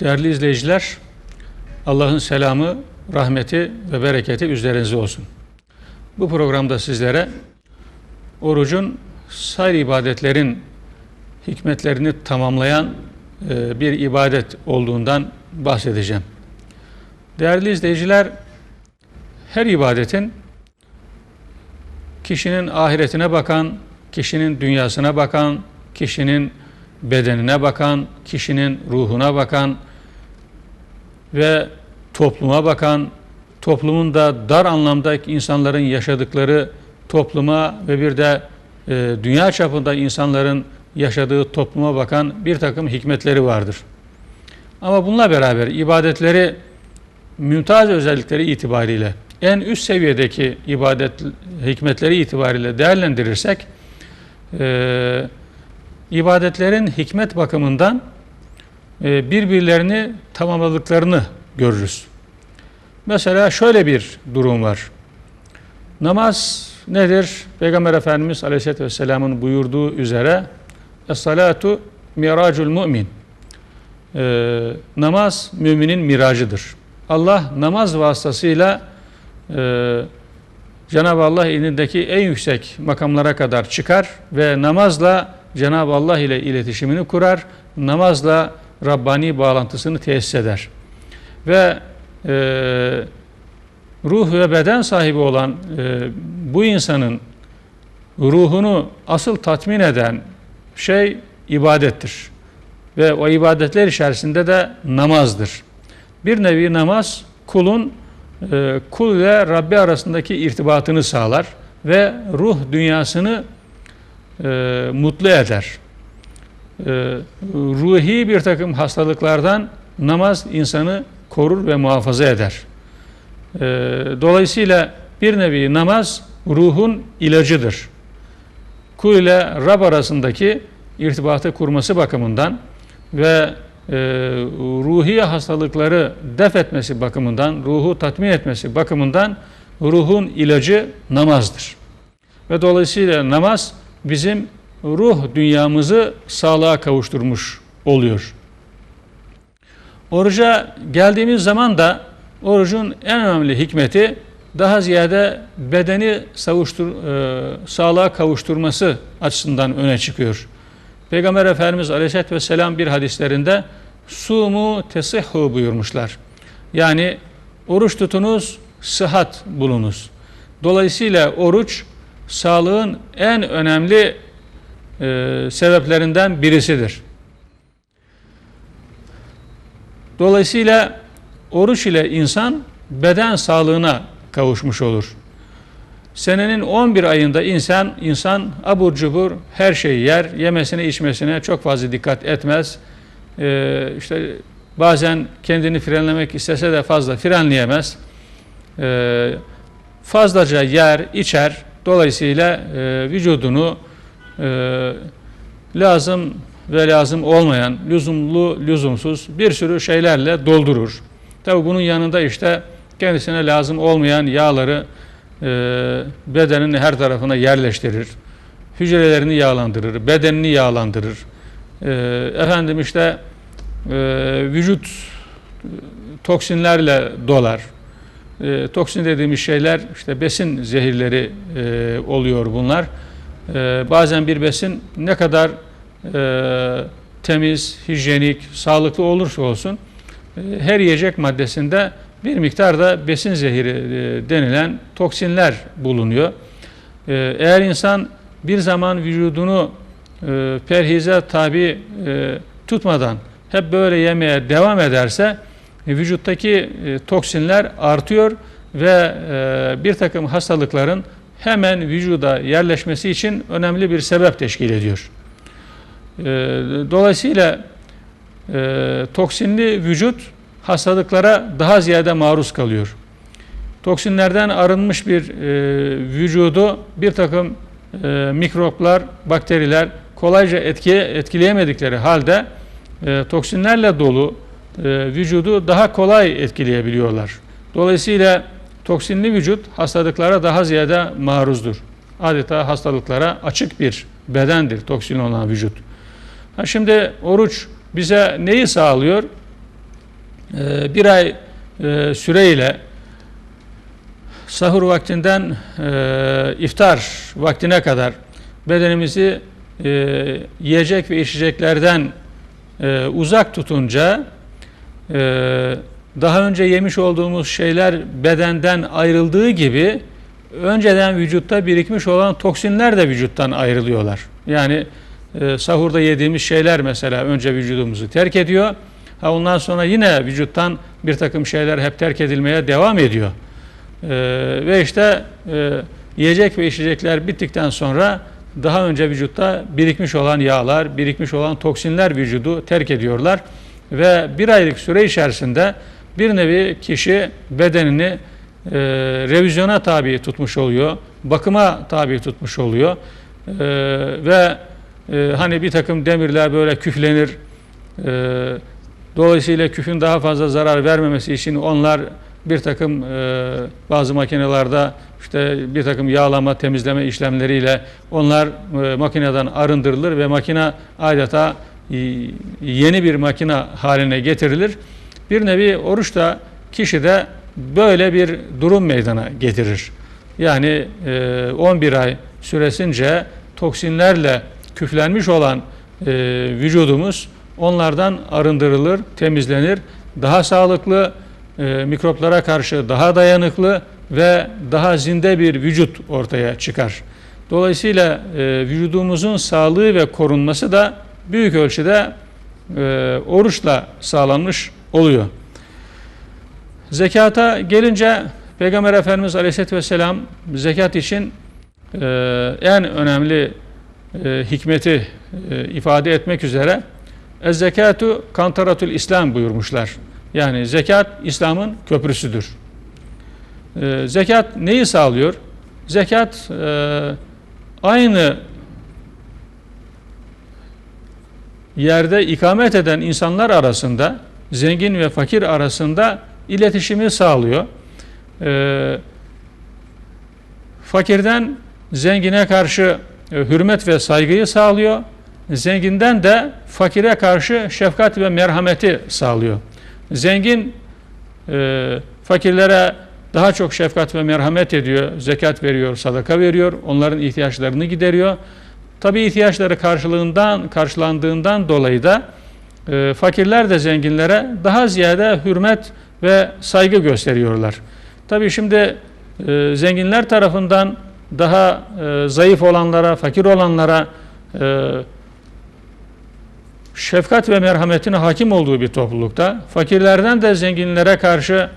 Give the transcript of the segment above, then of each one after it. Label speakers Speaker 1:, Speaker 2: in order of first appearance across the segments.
Speaker 1: Değerli izleyiciler, Allah'ın selamı, rahmeti ve bereketi üzerinize olsun. Bu programda sizlere orucun sayr ibadetlerin hikmetlerini tamamlayan e, bir ibadet olduğundan bahsedeceğim. Değerli izleyiciler, her ibadetin kişinin ahiretine bakan, kişinin dünyasına bakan, kişinin bedenine bakan, kişinin ruhuna bakan ve topluma bakan, toplumun da dar anlamda insanların yaşadıkları topluma ve bir de e, dünya çapında insanların yaşadığı topluma bakan bir takım hikmetleri vardır. Ama bununla beraber ibadetleri mümtaz özellikleri itibariyle en üst seviyedeki ibadet hikmetleri itibariyle değerlendirirsek e, ibadetlerin hikmet bakımından birbirlerini tamamladıklarını görürüz. Mesela şöyle bir durum var. Namaz nedir? Peygamber Efendimiz Aleyhisselatü Vesselam'ın buyurduğu üzere Es-salatu miracul mümin. Ee, namaz müminin miracıdır. Allah namaz vasıtasıyla e, Cenab-ı Allah elindeki en yüksek makamlara kadar çıkar ve namazla Cenab-ı Allah ile iletişimini kurar, namazla Rabbani bağlantısını tesis eder. Ve e, ruh ve beden sahibi olan e, bu insanın ruhunu asıl tatmin eden şey ibadettir. Ve o ibadetler içerisinde de namazdır. Bir nevi namaz kulun e, kul ile Rabbi arasındaki irtibatını sağlar ve ruh dünyasını e, mutlu eder. E, ruhi bir takım hastalıklardan namaz insanı korur ve muhafaza eder. E, dolayısıyla bir nevi namaz ruhun ilacıdır. Kul ile Rab arasındaki irtibatı kurması bakımından ve e, ruhi hastalıkları def etmesi bakımından, ruhu tatmin etmesi bakımından ruhun ilacı namazdır. Ve dolayısıyla namaz bizim ruh dünyamızı sağlığa kavuşturmuş oluyor. Oruca geldiğimiz zaman da orucun en önemli hikmeti daha ziyade bedeni savuştur, e, sağlığa kavuşturması açısından öne çıkıyor. Peygamber Efendimiz Aleyhisselatü Vesselam bir hadislerinde sumu tesihhu buyurmuşlar. Yani oruç tutunuz, sıhhat bulunuz. Dolayısıyla oruç sağlığın en önemli e, sebeplerinden birisidir. Dolayısıyla oruç ile insan beden sağlığına kavuşmuş olur. Senenin 11 ayında insan insan abur cubur her şeyi yer, yemesine içmesine çok fazla dikkat etmez. Ee, işte bazen kendini frenlemek istese de fazla frenleyemez. Ee, fazlaca yer, içer. Dolayısıyla e, vücudunu e, lazım ve lazım olmayan, lüzumlu, lüzumsuz bir sürü şeylerle doldurur. Tabi bunun yanında işte kendisine lazım olmayan yağları e, bedenin her tarafına yerleştirir. Hücrelerini yağlandırır, bedenini yağlandırır. E, efendim işte e, vücut toksinlerle dolar. E, toksin dediğimiz şeyler işte besin zehirleri e, oluyor bunlar. E, bazen bir besin ne kadar e, temiz, hijyenik, sağlıklı olursa olsun e, her yiyecek maddesinde bir miktar da besin zehiri e, denilen toksinler bulunuyor. E, eğer insan bir zaman vücudunu e, perhize tabi tutmadan hep böyle yemeye devam ederse vücuttaki toksinler artıyor ve bir takım hastalıkların hemen vücuda yerleşmesi için önemli bir sebep teşkil ediyor. Dolayısıyla toksinli vücut hastalıklara daha ziyade maruz kalıyor. Toksinlerden arınmış bir e, vücudu bir takım e, mikroplar, bakteriler kolayca etkiye, etkileyemedikleri halde e, toksinlerle dolu e, vücudu daha kolay etkileyebiliyorlar. Dolayısıyla toksinli vücut hastalıklara daha ziyade maruzdur. Adeta hastalıklara açık bir bedendir toksin olan vücut. Ha şimdi oruç bize neyi sağlıyor? e, bir ay e, süreyle sahur vaktinden e, iftar vaktine kadar bedenimizi e, yiyecek ve içeceklerden e, uzak tutunca e, daha önce yemiş olduğumuz şeyler bedenden ayrıldığı gibi önceden vücutta birikmiş olan toksinler de vücuttan ayrılıyorlar. Yani e, sahurda yediğimiz şeyler mesela önce vücudumuzu terk ediyor. Ha ondan sonra yine vücuttan bir takım şeyler hep terk edilmeye devam ediyor. E, ve işte e, yiyecek ve içecekler bittikten sonra daha önce vücutta birikmiş olan yağlar, birikmiş olan toksinler vücudu terk ediyorlar. Ve bir aylık süre içerisinde bir nevi kişi bedenini e, revizyona tabi tutmuş oluyor, bakıma tabi tutmuş oluyor e, ve e, hani bir takım demirler böyle küflenir, e, dolayısıyla küfün daha fazla zarar vermemesi için onlar bir takım e, bazı makinelerde işte bir takım yağlama, temizleme işlemleriyle onlar e, makineden arındırılır ve makine adeta e, yeni bir makine haline getirilir. Bir nevi oruç da kişide böyle bir durum meydana getirir. Yani e, 11 ay süresince toksinlerle küflenmiş olan e, vücudumuz onlardan arındırılır, temizlenir. Daha sağlıklı, e, mikroplara karşı daha dayanıklı ve daha zinde bir vücut ortaya çıkar. Dolayısıyla e, vücudumuzun sağlığı ve korunması da büyük ölçüde e, oruçla sağlanmış oluyor. Zekata gelince Peygamber Efendimiz Aleyhisselatü Vesselam zekat için e, en önemli e, hikmeti e, ifade etmek üzere Ez zekatu kantaratul İslam buyurmuşlar. Yani zekat İslam'ın köprüsüdür. E, zekat neyi sağlıyor? Zekat e, aynı yerde ikamet eden insanlar arasında zengin ve fakir arasında iletişimi sağlıyor. E, fakirden zengine karşı e, hürmet ve saygıyı sağlıyor. Zenginden de fakire karşı şefkat ve merhameti sağlıyor. Zengin e, fakirlere daha çok şefkat ve merhamet ediyor, zekat veriyor, sadaka veriyor, onların ihtiyaçlarını gideriyor. Tabi ihtiyaçları karşılığından karşılandığından dolayı da e, fakirler de zenginlere daha ziyade hürmet ve saygı gösteriyorlar. Tabi şimdi e, zenginler tarafından daha e, zayıf olanlara, fakir olanlara e, şefkat ve merhametin hakim olduğu bir toplulukta, fakirlerden de zenginlere karşı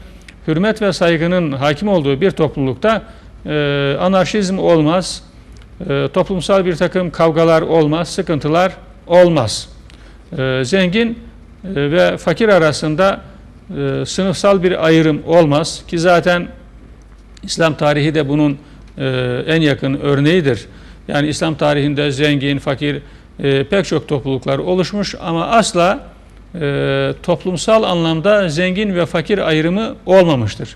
Speaker 1: hürmet ve saygının hakim olduğu bir toplulukta e, anarşizm olmaz, e, toplumsal bir takım kavgalar olmaz, sıkıntılar olmaz. E, zengin e, ve fakir arasında e, sınıfsal bir ayrım olmaz ki zaten İslam tarihi de bunun e, en yakın örneğidir. Yani İslam tarihinde zengin, fakir pek çok topluluklar oluşmuş ama asla toplumsal anlamda zengin ve fakir ayrımı olmamıştır.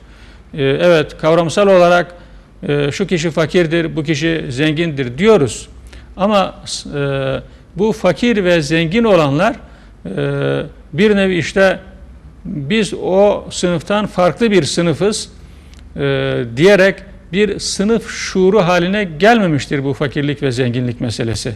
Speaker 1: Evet kavramsal olarak şu kişi fakirdir, bu kişi zengindir diyoruz. Ama e, bu fakir ve zengin olanlar e, bir nevi işte biz o sınıftan farklı bir sınıfız e, diyerek bir sınıf şuuru haline gelmemiştir bu fakirlik ve zenginlik meselesi.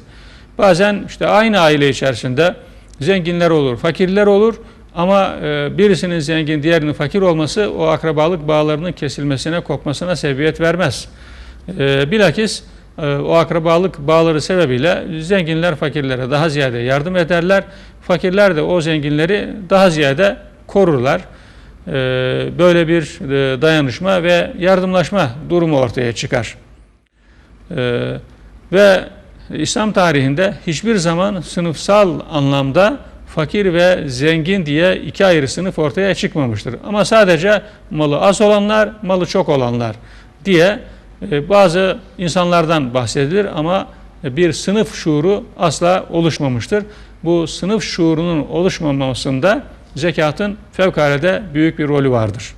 Speaker 1: Bazen işte aynı aile içerisinde zenginler olur, fakirler olur ama e, birisinin zengin, diğerinin fakir olması o akrabalık bağlarının kesilmesine, kopmasına sebebiyet vermez. E, bilakis e, o akrabalık bağları sebebiyle zenginler fakirlere daha ziyade yardım ederler. Fakirler de o zenginleri daha ziyade korurlar. Böyle bir dayanışma ve yardımlaşma durumu ortaya çıkar. Ve İslam tarihinde hiçbir zaman sınıfsal anlamda fakir ve zengin diye iki ayrı sınıf ortaya çıkmamıştır. Ama sadece malı az olanlar, malı çok olanlar diye e, bazı insanlardan bahsedilir ama bir sınıf şuuru asla oluşmamıştır. Bu sınıf şuurunun oluşmamasında zekatın fevkalade büyük bir rolü vardır.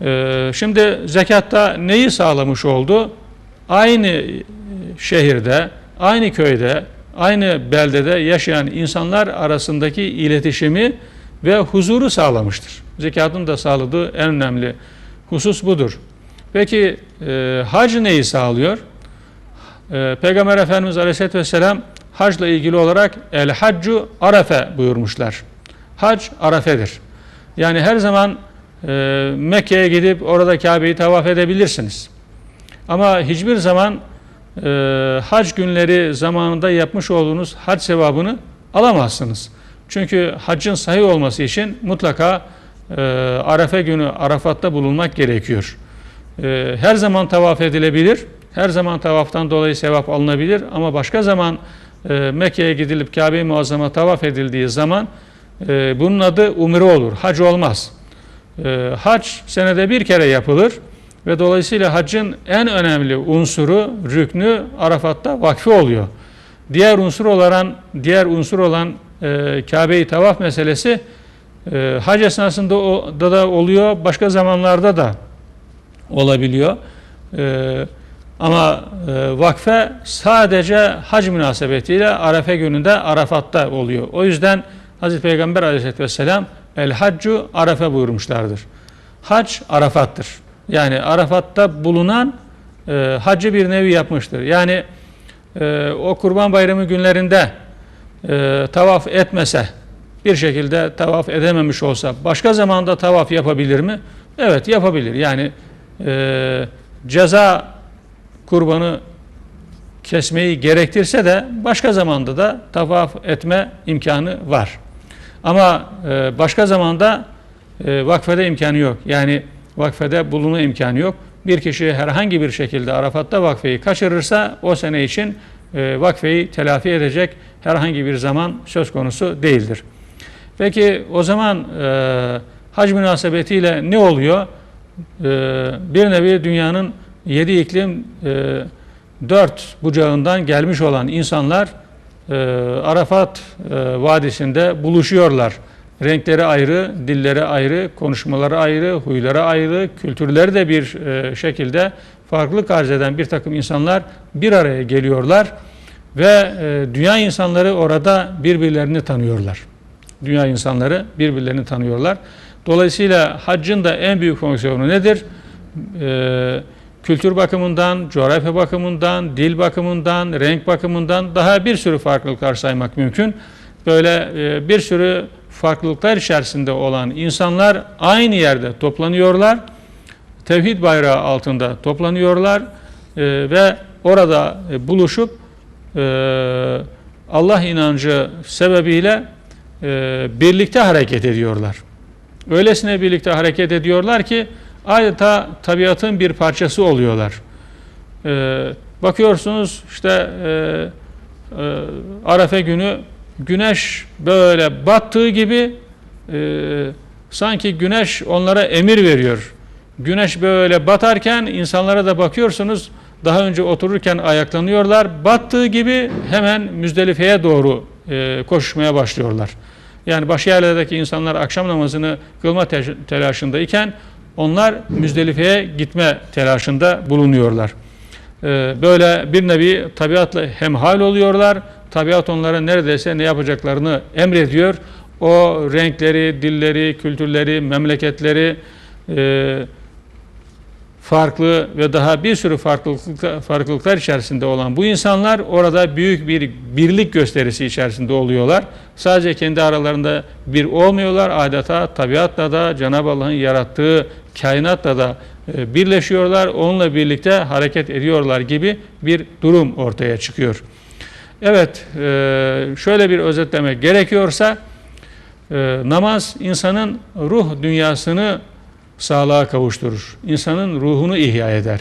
Speaker 1: E, şimdi zekatta neyi sağlamış oldu? Aynı şehirde, aynı köyde, aynı beldede yaşayan insanlar arasındaki iletişimi ve huzuru sağlamıştır. Zekatın da sağladığı en önemli husus budur. Peki e, hac neyi sağlıyor? E, Peygamber Efendimiz Aleyhisselatü Vesselam hacla ilgili olarak el haccu arafe buyurmuşlar. Hac arafedir. Yani her zaman e, Mekke'ye gidip orada Kabe'yi tavaf edebilirsiniz. Ama hiçbir zaman e, hac günleri zamanında yapmış olduğunuz hac sevabını alamazsınız. Çünkü haccın sahih olması için mutlaka e, Arefe günü Arafat'ta bulunmak gerekiyor. E, her zaman tavaf edilebilir. Her zaman tavaftan dolayı sevap alınabilir ama başka zaman e, Mekke'ye gidilip Kabe-i Muazzama tavaf edildiği zaman e, bunun adı umre olur, hac olmaz. E, hac senede bir kere yapılır ve dolayısıyla haccın en önemli unsuru, rüknü Arafat'ta vakfi oluyor. Diğer unsur olan diğer unsur olan e, Kabe-i tavaf meselesi e, hac esnasında o, da, da oluyor, başka zamanlarda da olabiliyor. E, ama e, vakfe sadece hac münasebetiyle Arefe gününde Arafat'ta oluyor. O yüzden Hazreti Peygamber aleyhisselatü vesselam el haccu Arefe buyurmuşlardır. Hac Arafat'tır. Yani Arafat'ta bulunan e, hacı bir nevi yapmıştır. Yani e, o kurban bayramı günlerinde e, tavaf etmese, bir şekilde tavaf edememiş olsa başka zamanda tavaf yapabilir mi? Evet yapabilir. Yani e, ceza kurbanı kesmeyi gerektirse de başka zamanda da tavaf etme imkanı var. Ama e, başka zamanda e, vakfede imkanı yok. Yani vakfede bulunma imkanı yok. Bir kişi herhangi bir şekilde Arafat'ta vakfeyi kaçırırsa o sene için e, vakfeyi telafi edecek herhangi bir zaman söz konusu değildir. Peki o zaman e, hac münasebetiyle ne oluyor? E, bir nevi dünyanın yedi iklim e, dört bucağından gelmiş olan insanlar e, Arafat e, Vadisi'nde buluşuyorlar. Renkleri ayrı, dilleri ayrı, konuşmaları ayrı, huyları ayrı, kültürleri de bir şekilde farklılık arz eden bir takım insanlar bir araya geliyorlar ve dünya insanları orada birbirlerini tanıyorlar. Dünya insanları birbirlerini tanıyorlar. Dolayısıyla haccın da en büyük fonksiyonu nedir? E, kültür bakımından, coğrafya bakımından, dil bakımından, renk bakımından daha bir sürü farklılıklar saymak mümkün. Böyle e, bir sürü farklılıklar içerisinde olan insanlar aynı yerde toplanıyorlar. Tevhid bayrağı altında toplanıyorlar e, ve orada e, buluşup Allah inancı sebebiyle birlikte hareket ediyorlar. Öylesine birlikte hareket ediyorlar ki adeta tabiatın bir parçası oluyorlar. Ee, bakıyorsunuz işte e, e, Arefe günü güneş böyle battığı gibi e, sanki güneş onlara emir veriyor. Güneş böyle batarken insanlara da bakıyorsunuz daha önce otururken ayaklanıyorlar. Battığı gibi hemen Müzdelife'ye doğru e, koşmaya başlıyorlar. Yani başka yerlerdeki insanlar akşam namazını kılma telaşındayken onlar Müzdelife'ye gitme telaşında bulunuyorlar. Ee, böyle bir nevi tabiatla hemhal oluyorlar. Tabiat onlara neredeyse ne yapacaklarını emrediyor. O renkleri, dilleri, kültürleri, memleketleri, e, farklı ve daha bir sürü farklılıklar, içerisinde olan bu insanlar orada büyük bir birlik gösterisi içerisinde oluyorlar. Sadece kendi aralarında bir olmuyorlar. Adeta tabiatla da Cenab-ı Allah'ın yarattığı kainatla da e, birleşiyorlar. Onunla birlikte hareket ediyorlar gibi bir durum ortaya çıkıyor. Evet, e, şöyle bir özetlemek gerekiyorsa e, namaz insanın ruh dünyasını sağlığa kavuşturur. İnsanın ruhunu ihya eder.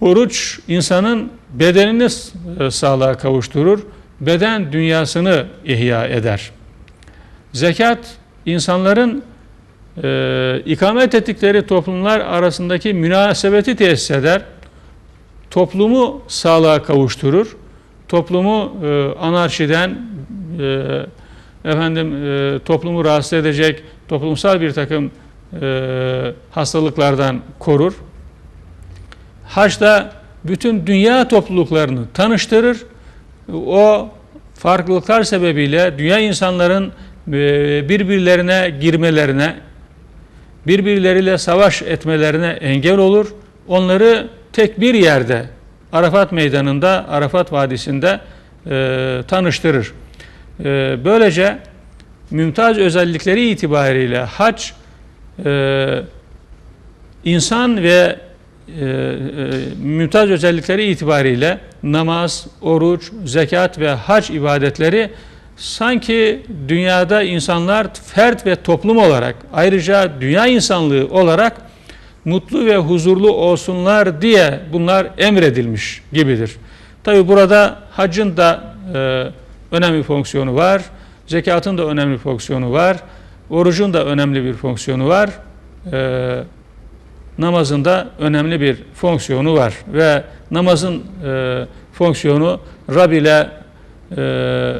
Speaker 1: Oruç insanın bedenini e, sağlığa kavuşturur. Beden dünyasını ihya eder. Zekat insanların e, ikamet ettikleri toplumlar arasındaki münasebeti tesis eder. Toplumu sağlığa kavuşturur. Toplumu e, anarşiden e, efendim e, toplumu rahatsız edecek toplumsal bir takım e, hastalıklardan korur. Haç da bütün dünya topluluklarını tanıştırır. O farklılıklar sebebiyle dünya insanların e, birbirlerine girmelerine, birbirleriyle savaş etmelerine engel olur. Onları tek bir yerde Arafat Meydanı'nda, Arafat Vadisi'nde e, tanıştırır. E, böylece mümtaz özellikleri itibariyle hac e, insan ve e, e, mümtaz özellikleri itibariyle namaz, oruç, zekat ve hac ibadetleri sanki dünyada insanlar fert ve toplum olarak ayrıca dünya insanlığı olarak mutlu ve huzurlu olsunlar diye bunlar emredilmiş gibidir. Tabi burada hacın da e, önemli fonksiyonu var, zekatın da önemli fonksiyonu var, orucun da önemli bir fonksiyonu var, e, namazın da önemli bir fonksiyonu var. Ve namazın e, fonksiyonu Rab ile e,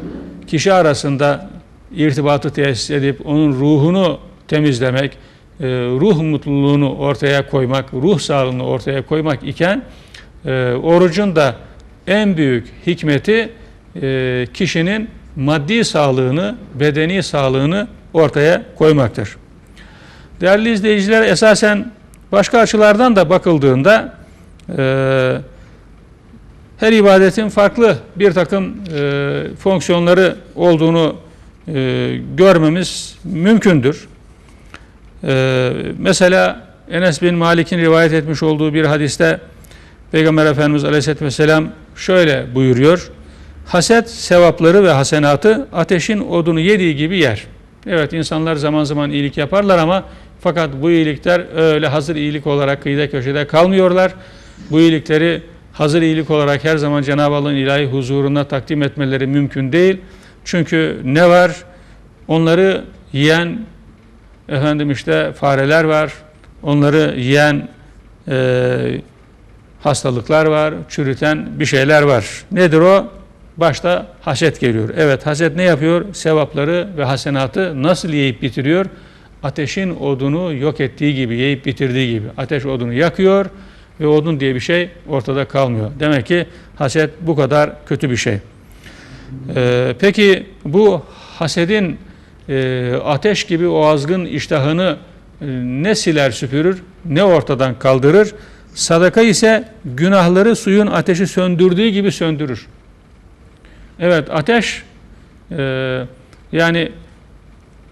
Speaker 1: kişi arasında irtibatı tesis edip onun ruhunu temizlemek, e, ruh mutluluğunu ortaya koymak, ruh sağlığını ortaya koymak iken e, orucun da en büyük hikmeti e, kişinin maddi sağlığını, bedeni sağlığını ortaya koymaktır. Değerli izleyiciler esasen başka açılardan da bakıldığında her ibadetin farklı bir takım fonksiyonları olduğunu görmemiz mümkündür. Ee, mesela Enes bin Malik'in rivayet etmiş olduğu bir hadiste Peygamber Efendimiz Aleyhisselatü Vesselam şöyle buyuruyor. Haset sevapları ve hasenatı ateşin odunu yediği gibi yer. Evet insanlar zaman zaman iyilik yaparlar ama fakat bu iyilikler öyle hazır iyilik olarak kıyıda köşede kalmıyorlar. Bu iyilikleri hazır iyilik olarak her zaman Cenab-ı Allah'ın ilahi huzuruna takdim etmeleri mümkün değil. Çünkü ne var? Onları yiyen efendim işte fareler var, onları yiyen e, hastalıklar var, çürüten bir şeyler var. Nedir o? Başta haset geliyor. Evet haset ne yapıyor? Sevapları ve hasenatı nasıl yiyip bitiriyor? Ateşin odunu yok ettiği gibi, yiyip bitirdiği gibi. Ateş odunu yakıyor ve odun diye bir şey ortada kalmıyor. Demek ki haset bu kadar kötü bir şey. Ee, peki bu hasedin e, ateş gibi o azgın iştahını e, ne siler süpürür ne ortadan kaldırır. Sadaka ise günahları suyun ateşi söndürdüğü gibi söndürür. Evet ateş e, yani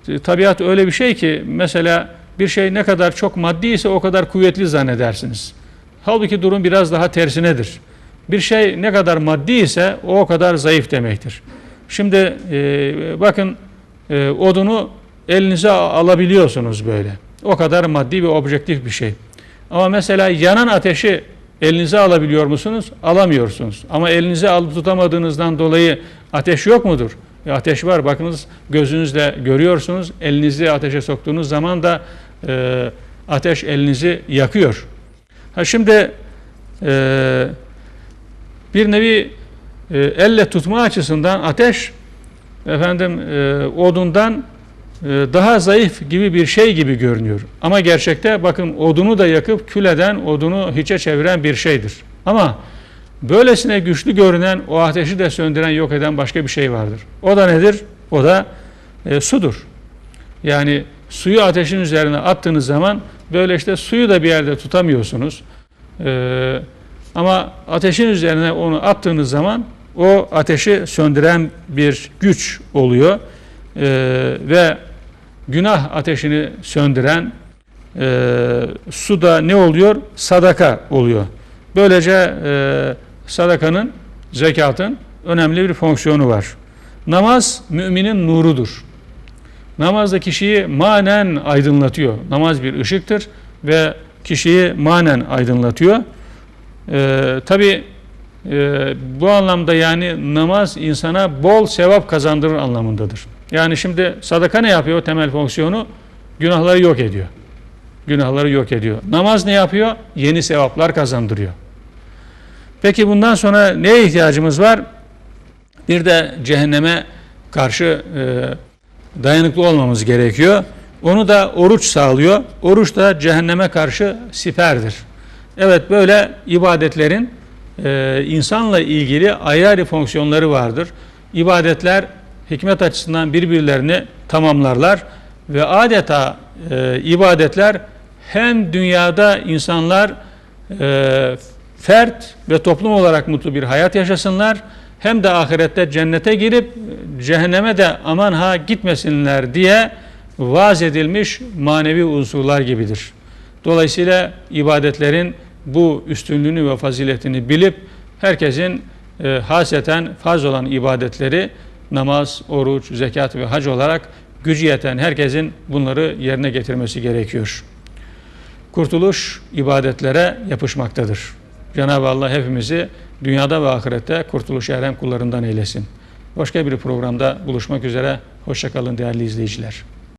Speaker 1: e, tabiat öyle bir şey ki mesela bir şey ne kadar çok maddi ise o kadar kuvvetli zannedersiniz. Halbuki durum biraz daha tersinedir. Bir şey ne kadar maddi ise o, kadar zayıf demektir. Şimdi e, bakın e, odunu elinize alabiliyorsunuz böyle. O kadar maddi ve objektif bir şey. Ama mesela yanan ateşi elinize alabiliyor musunuz? Alamıyorsunuz. Ama elinize alıp tutamadığınızdan dolayı ateş yok mudur? E ateş var. Bakınız gözünüzle görüyorsunuz. Elinizi ateşe soktuğunuz zaman da e, ateş elinizi yakıyor. Ha şimdi e, bir nevi e, elle tutma açısından ateş efendim e, odundan daha zayıf gibi bir şey gibi görünüyor. Ama gerçekte bakın odunu da yakıp kül eden, odunu hiçe çeviren bir şeydir. Ama böylesine güçlü görünen, o ateşi de söndüren, yok eden başka bir şey vardır. O da nedir? O da e, sudur. Yani suyu ateşin üzerine attığınız zaman böyle işte suyu da bir yerde tutamıyorsunuz. Ee, ama ateşin üzerine onu attığınız zaman o ateşi söndüren bir güç oluyor e, ve günah ateşini söndüren e, su da ne oluyor? Sadaka oluyor. Böylece e, sadakanın, zekatın önemli bir fonksiyonu var. Namaz müminin nurudur. Namaz da kişiyi manen aydınlatıyor. Namaz bir ışıktır ve kişiyi manen aydınlatıyor. Ee, Tabi e, bu anlamda yani namaz insana bol sevap kazandırır anlamındadır. Yani şimdi sadaka ne yapıyor temel fonksiyonu? Günahları yok ediyor. Günahları yok ediyor. Namaz ne yapıyor? Yeni sevaplar kazandırıyor. Peki bundan sonra neye ihtiyacımız var? Bir de cehenneme karşı e, dayanıklı olmamız gerekiyor. Onu da oruç sağlıyor. Oruç da cehenneme karşı siperdir. Evet böyle ibadetlerin e, insanla ilgili ayrı ayrı fonksiyonları vardır. İbadetler hikmet açısından birbirlerini tamamlarlar ve adeta e, ibadetler hem dünyada insanlar e, fert ve toplum olarak mutlu bir hayat yaşasınlar hem de ahirette cennete girip cehenneme de aman ha gitmesinler diye vaaz edilmiş manevi unsurlar gibidir. Dolayısıyla ibadetlerin bu üstünlüğünü ve faziletini bilip herkesin e, haseten farz olan ibadetleri namaz, oruç, zekat ve hac olarak gücü yeten herkesin bunları yerine getirmesi gerekiyor. Kurtuluş ibadetlere yapışmaktadır. Cenab-ı Allah hepimizi dünyada ve ahirette kurtuluş eren kullarından eylesin. Başka bir programda buluşmak üzere. Hoşçakalın değerli izleyiciler.